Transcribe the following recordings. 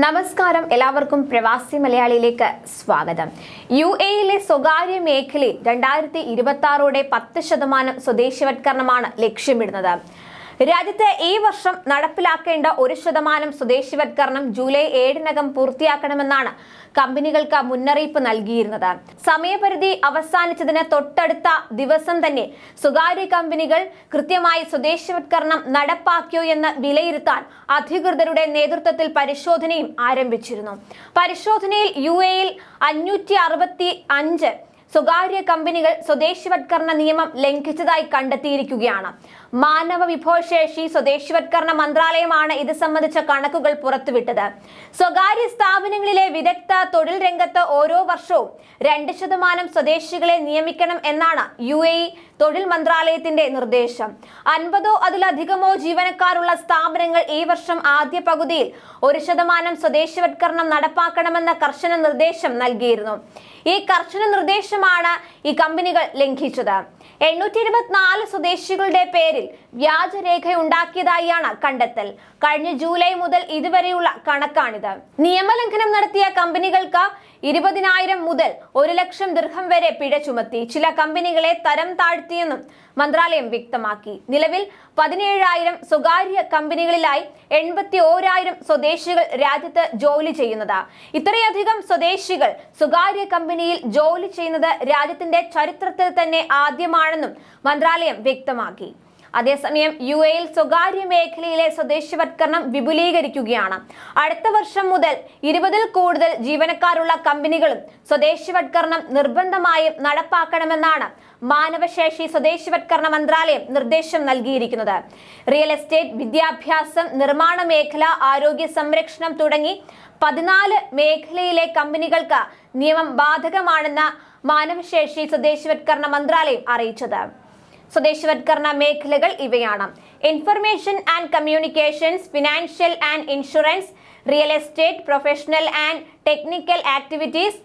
നമസ്കാരം. എല്ലാവർക്കും പ്രവാസി മലയാളിയിലേക്ക് സ്വാഗതം. യു എയിലെ സ്വകാര്യ മേഖലയിൽ രണ്ടായിരത്തി ഇരുപത്തി ആറോടെ പത്ത് ശതമാനം സ്വദേശിവത്കരണമാണ് ലക്ഷ്യമിടുന്നത്. രാജ്യത്ത് ഈ വർഷം നടപ്പിലാക്കേണ്ട ഒരു ശതമാനം സ്വദേശിവത്കരണം ജൂലൈ ഏഴിനകം പൂർത്തിയാക്കണമെന്നാണ് കമ്പനികൾക്ക് മുന്നറിയിപ്പ് നൽകിയിരുന്നത്. സമയപരിധി അവസാനിച്ചതിന് തൊട്ടടുത്ത ദിവസം തന്നെ സ്വകാര്യ കമ്പനികൾ കൃത്യമായി സ്വദേശിവത്കരണം നടപ്പാക്കിയോ എന്ന് വിലയിരുത്താൻ അധികൃതരുടെ നേതൃത്വത്തിൽ പരിശോധനയും ആരംഭിച്ചിരുന്നു. പരിശോധനയിൽ യു എയിൽ അഞ്ഞൂറ്റി അറുപത്തി അഞ്ച് സ്വകാര്യ കമ്പനികൾ സ്വദേശിവത്കരണ നിയമം ലംഘിച്ചതായി കണ്ടെത്തിയിരിക്കുകയാണ്. മാനവ വിഭവശേഷി സ്വദേശിവത്കരണ മന്ത്രാലയമാണ് ഇത് സംബന്ധിച്ച കണക്കുകൾ പുറത്തുവിട്ടത്. സ്വകാര്യ സ്ഥാപനങ്ങളിലെ വിദഗ്ധ തൊഴിൽ രംഗത്ത് ഓരോ വർഷവും രണ്ട് ശതമാനം സ്വദേശികളെ നിയമിക്കണം എന്നാണ് യു എ തൊഴിൽ മന്ത്രാലയത്തിന്റെ നിർദ്ദേശം. അൻപതോ അതിലധികമോ ജീവനക്കാരുള്ള സ്ഥാപനങ്ങൾ ഈ വർഷം ആദ്യ പകുതിയിൽ ഒരു ശതമാനം സ്വദേശിവത്കരണം നടപ്പാക്കണമെന്ന കർശന നിർദ്ദേശം നൽകിയിരുന്നു. ഈ കർശന നിർദ്ദേശമാണ് ഈ കമ്പനികൾ ലംഘിച്ചത്. എണ്ണൂറ്റി ഇരുപത്തിനാല് സ്വദേശികളുടെ പേരിൽ വ്യാജരേഖ ഉണ്ടാക്കിയതായാണ് കണ്ടെത്തൽ. കഴിഞ്ഞ ജൂലൈ മുതൽ ഇതുവരെയുള്ള കണക്കാണിത്. നിയമലംഘനം നടത്തിയ കമ്പനികൾക്ക് ഇരുപതിനായിരം മുതൽ ഒരു ലക്ഷം ദീർഘം വരെ പിഴ ചുമത്തി. ചില കമ്പനികളെ തരം താഴ്ത്തിയെന്നും മന്ത്രാലയം വ്യക്തമാക്കി. നിലവിൽ പതിനേഴായിരം സ്വകാര്യ കമ്പനികളിലായി എൺപത്തി ഓരായിരം സ്വദേശികൾ രാജ്യത്ത് ജോലി ചെയ്യുന്നത്. ഇത്രയധികം സ്വദേശികൾ സ്വകാര്യ കമ്പനിയിൽ ജോലി ചെയ്യുന്നത് രാജ്യത്തിന്റെ ചരിത്രത്തിൽ തന്നെ ആദ്യമാണെന്നും മന്ത്രാലയം വ്യക്തമാക്കി. അതേസമയം യു എയിൽ സ്വകാര്യ മേഖലയിലെ സ്വദേശവത്കരണം വിപുലീകരിക്കുകയാണ്. അടുത്ത വർഷം മുതൽ ഇരുപതിൽ കൂടുതൽ ജീവനക്കാരുള്ള കമ്പനികളും സ്വദേശവത്കരണം നിർബന്ധമായും നടപ്പാക്കണമെന്നാണ് മാനവശേഷി സ്വദേശവത്കരണ മന്ത്രാലയം നിർദ്ദേശം നൽകിയിരിക്കുന്നത്. റിയൽ എസ്റ്റേറ്റ് വിദ്യാഭ്യാസം നിർമ്മാണ മേഖല ആരോഗ്യ സംരക്ഷണം തുടങ്ങി പതിനാല് മേഖലയിലെ കമ്പനികൾക്ക് നിയമം ബാധകമാണെന്ന് മാനവശേഷി സ്വദേശിവത്കരണ മന്ത്രാലയം അറിയിച്ചത്. സ്വദേശിവത്കരണ മേഖലകൾ ഇവയാണ്. Information and communications financial and insurance real estate professional and technical activities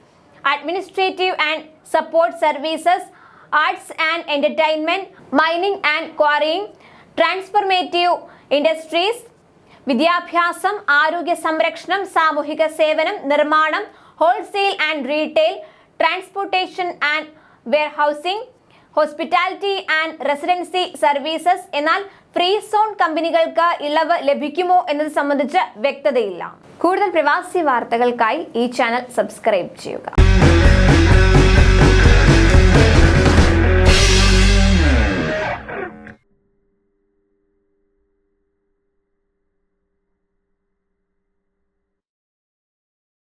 administrative and support services arts and entertainment mining and quarrying transformative industries വിദ്യാഭ്യാസം ആരോഗ്യ സംരക്ഷണം സാമൂഹിക സേവനം നിർമ്മാണം wholesale and retail transportation and warehousing hospitality and residency services എന്നാൽ free zone കമ്പനികൾക്ക് ഇളവ് ലഭിക്കുമോ എന്നത് സംബന്ധിച്ച് വ്യക്തതയില്ല. കൂടുതൽ പ്രവാസി വാർത്തകൾക്കായി ഈ ചാനൽ സബ്സ്ക്രൈബ് ചെയ്യുക.